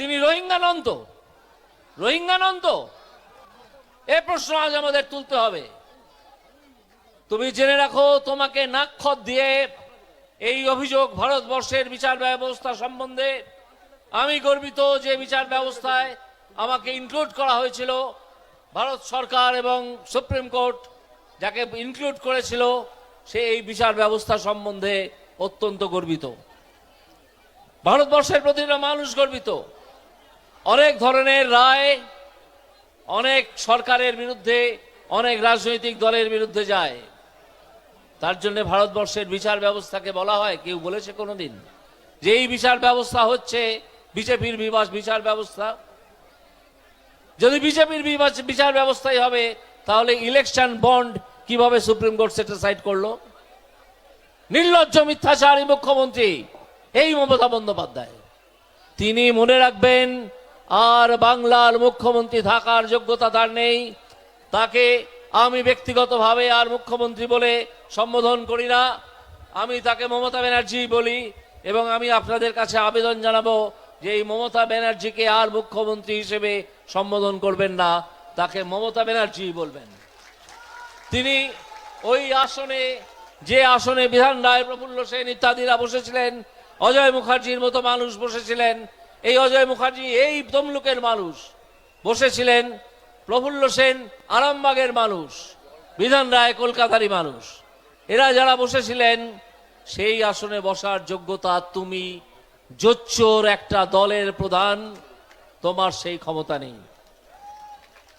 তিনি রোহিঙ্গা নন তো রোহিঙ্গা তো এ প্রশ্ন আজ আমাদের তুলতে হবে। তুমি জেনে রাখো, তোমাকে নাক্ষত দিয়ে এই অভিযোগ ভারতবর্ষের বিচার ব্যবস্থা সম্বন্ধে আমি গর্বিত যে বিচার ব্যবস্থায় আমাকে ইনক্লুড করা হয়েছিল ভারত সরকার এবং সুপ্রিম কোর্ট যাকে ইনক্লুড করেছিল, সে এই বিচার ব্যবস্থা সম্বন্ধে অত্যন্ত গর্বিত। ভারতবর্ষের প্রতিটা মানুষ গর্বিত। অনেক ধরনের রায়, অনেক সরকারের বিরুদ্ধে, অনেক রাজনৈতিক দলের বিরুদ্ধে যায়। তার জন্য ভারতবর্ষের বিচার ব্যবস্থাকে বলা হয়, কেউ বলেছে কোনোদিন? যে এই বিচার ব্যবস্থা হচ্ছে, বিজেপির বিবাস বিচার ব্যবস্থা। যদি বিজেপির বিবাস বিচার ব্যবস্থাই হবে, তাহলে ইলেকশন বন্ড কীভাবে সুপ্রিম কোর্ট সেটিসাইড করল? নির্লজ্জ মিথ্যাচারী মুখ্যমন্ত্রী, এই মমতা বন্দ্যোপাধ্যায়। তিনি মনে রাখবেন আর বাংলার মুখ্যমন্ত্রী থাকার যোগ্যতা তার নেই। তাকে আমি ব্যক্তিগতভাবে আর মুখ্যমন্ত্রী বলে সম্বোধন করি না। আমি তাকে মমতা ব্যানার্জি বলি এবং আমি আপনাদের কাছে আবেদন জানাব যে এই মমতা ব্যানার্জিকে আর মুখ্যমন্ত্রী হিসেবে সম্বোধন করবেন না, তাকে মমতা ব্যানার্জি বলবেন। তিনি ওই আসনে, যে আসনে বিধান রায় প্রফুল্ল সেন ইত্যাদিরা বসেছিলেন, অজয় মুখার্জির মতো মানুষ বসেছিলেন এই অজয় মুখার্জি এই তমলুকের মানুষ। বসেছিলেন প্রফুল্ল সেন আরামবাগের মানুষ, বিধান রায় কলকাতারই মানুষ। এরা যারা বসেছিলেন, সেই আসনে বসার যোগ্যতা তুমি, জোচ্চোর একটা দলের প্রধান, তোমার সেই ক্ষমতা নেই।